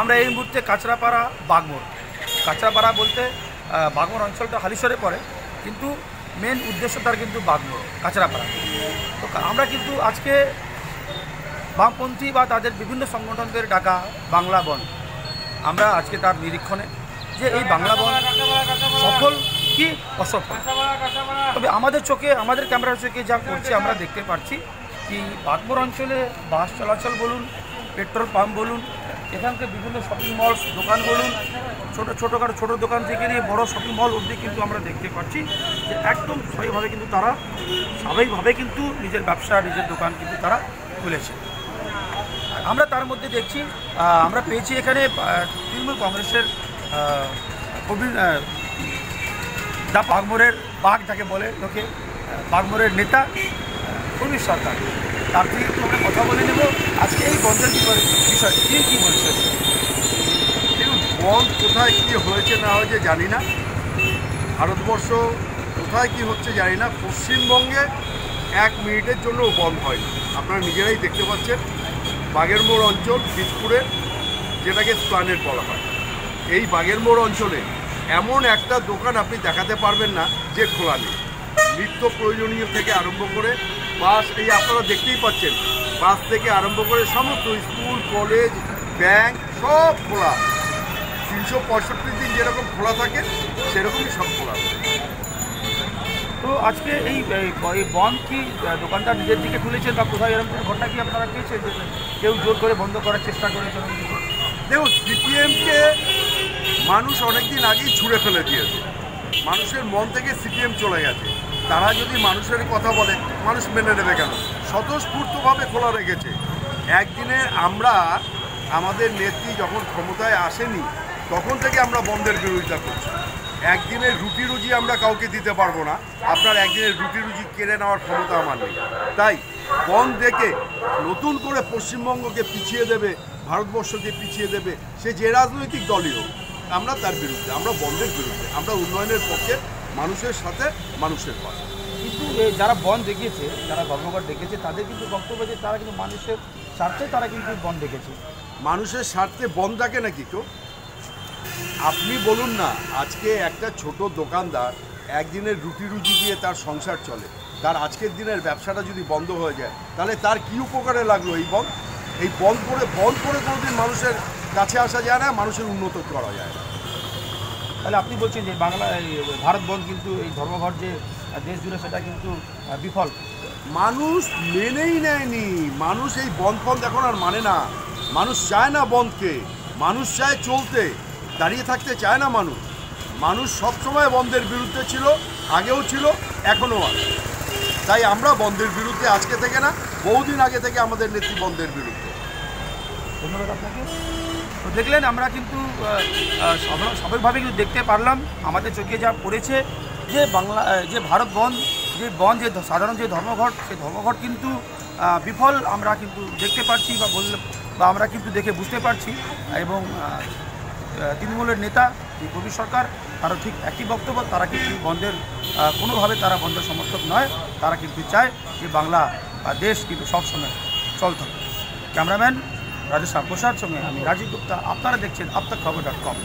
আমরা এই মুহূর্তে কাঁচরাপাড়া বাগমোড়। কাঁচরাপাড়া বলতে আহ, বাগমোড় অঞ্চলটা হালিশরে পড়ে কিন্তু মেন উদ্দেশ্য তার কিন্তু বাগমোড় কাঁচরাপাড়া। তো আমরা কিন্তু আজকে বামপন্থী বা তাদের বিভিন্ন সংগঠনদের ডাকা বাংলা বন। আমরা আজকে তার নিরীক্ষণে যে এই বাংলা বন সফল কি অসফল? তবে আমাদের চোখে আমাদের ক্যামেরার চোখে যা করছে আমরা দেখতে পাচ্ছি কি বাগমোর অঞ্চলে বাস চলাচল বলুন পেট্রোল পাম্প বলুন এখানকার বিভিন্ন শপিং মল দোকান বলুন ছোটো ছোটোখাটো ছোটো দোকান থেকে নিয়ে বড় শপিং মল অবধি কিন্তু আমরা দেখতে পাচ্ছি যে একদম স্বাভাবিকভাবে কিন্তু তারা স্বাভাবিকভাবে কিন্তু নিজের ব্যবসা নিজের দোকান কিন্তু তারা খুলেছে। আমরা তার মধ্যে দেখছি আমরা পেয়েছি এখানে তৃণমূল কংগ্রেসের দা বাগমোড়ের বাঘ যাকে বলে লোকে আহ, বাগমোড়ের নেতা কবির সরকার। তার থেকে একটু আমরা কথা বলে নেব। আজকে এই বন্ধের বিষয় তিনি কী বলছেন দেখুন, বন্ধ কোথায় কী হয়েছে না হয়েছে জানি না। ভারতবর্ষ কোথায় কী হচ্ছে জানি না। পশ্চিমবঙ্গে এক মিনিটের জন্য বন্ধ হয় আপনারা নিজেরাই দেখতে পাচ্ছেন। বাগেরমোড় অঞ্চল বীজপুরে যেটাকে স্প্লানেট বলা হয়। এই বাগের মোড় অঞ্চলে এমন একটা দোকান আপনি দেখাতে পারবেন না যে খোলা নেই। নিত্য প্রয়োজনীয় থেকে আরম্ভ করে বাস এই আপনারা দেখতেই পাচ্ছেন। বাস থেকে আরম্ভ করে সমস্ত স্কুল কলেজ ব্যাংক সব খোলা। তিনশো পঁয়ষট্টি দিন যেরকম খোলা থাকে সেরকমই সব খোলা। তো আজকে এই বন্ধ কি দোকানদার নিজের দিকে খুলেছেন বা কোথায়? এরকম কোনো ঘটনা কি আপনারা পেয়েছেন কেউ জোর করে বন্ধ করার চেষ্টা করেছেন? দেখুন সিপিএমকে মানুষ অনেকদিন আগেই ছুঁড়ে ফেলে দিয়েছে। মানুষের মন থেকে সিপিএম চলে গেছে। তারা যদি মানুষের কথা বলে, মানুষ মেনে নেবে কেন? স্বতঃস্ফূর্তভাবে খোলা রেখেছে। একদিনে আমরা, আমাদের নেত্রী যখন ক্ষমতায় আসেনি, তখন থেকে আমরা বন্ধের বিরোধিতা করছি। একদিনের রুটি রুজি আমরা কাউকে দিতে পারব না। আপনার একদিনের রুটি রুজি কেড়ে নেওয়ার ক্ষমতা আমার নেই। তাই বন্ধ দেখে নতুন করে পশ্চিমবঙ্গকে পিছিয়ে দেবে, ভারতবর্ষকে পিছিয়ে দেবে, সে যে রাজনৈতিক দলই হোক, আমরা তার বিরুদ্ধে, আমরা বন্ধের বিরুদ্ধে, আমরা উন্নয়নের পক্ষে মানুষের সাথে মানুষের পাশে কিন্তু যারা বন দেখিয়েছে যারা ধর্মঘট দেখেছে তাদের কিন্তু বক্তব্য যে তারা কিন্তু মানুষের স্বার্থে তারা কিন্তু বন দেখেছে। মানুষের স্বার্থে বন্ধ থাকে নাকি কেউ? আপনি বলুন না আজকে একটা ছোট দোকানদার একদিনের রুটি রুজি দিয়ে তার সংসার চলে। তার আজকের দিনের ব্যবসাটা যদি বন্ধ হয়ে যায় তাহলে তার কি উপকারে লাগল এই বন্ধ এই বন্ধ করে বন্ধ করে কোনোদিন মানুষের কাছে আসা যায় না মানুষের উন্নত করা যায় না। তাহলে আপনি বলছেন যে বাংলা ভারত বন কিন্তু এই ধর্মঘট যে দেশ জুড়ে সেটা কিন্তু বিফল। মানুষ মেনেই নেয়নি। মানুষ এই বন্ধ ফন্ধ এখন আর মানে না। মানুষ চায় না বন্ধকে। মানুষ চায় চলতে। দাঁড়িয়ে থাকতে চায় না মানুষ। মানুষ সবসময় বন্ধের বিরুদ্ধে ছিল আগেও ছিল এখনও আছে। তাই আমরা বন্ধের বিরুদ্ধে আজকে থেকে না বহুদিন আগে থেকে আমাদের নেত্রী বন্ধের বিরুদ্ধে। ধন্যবাদ আপনাকে। তো দেখলেন আমরা কিন্তু স্বাভাবিকভাবে কিন্তু দেখতে পারলাম, আমাদের চোখে যা পড়েছে, যে বাংলা যে ভারত বন্ধ, যে বন্ধ, যে সাধারণ যে ধর্মঘট, সেই ধর্মঘট কিন্তু বিফল আমরা কিন্তু দেখতে পাচ্ছি বা বললে বা আমরা কিন্তু দেখে বুঝতে পারছি। এবং তৃণমূলের নেতা, এই কবি সরকার, তারও ঠিক একই বক্তব্য, তারা কিন্তু বন্ধের কোনোভাবে তারা বন্ধের সমর্থক নয়, তারা কিন্তু চায় যে বাংলা দেশ কিন্তু সবসময় চলতে ক্যামেরাম্যান রাজেশ প্রসাদ সঙ্গে আমি রাজীব গুপ্তা। আপনারা দেখছেন আপনার খবর ডট কম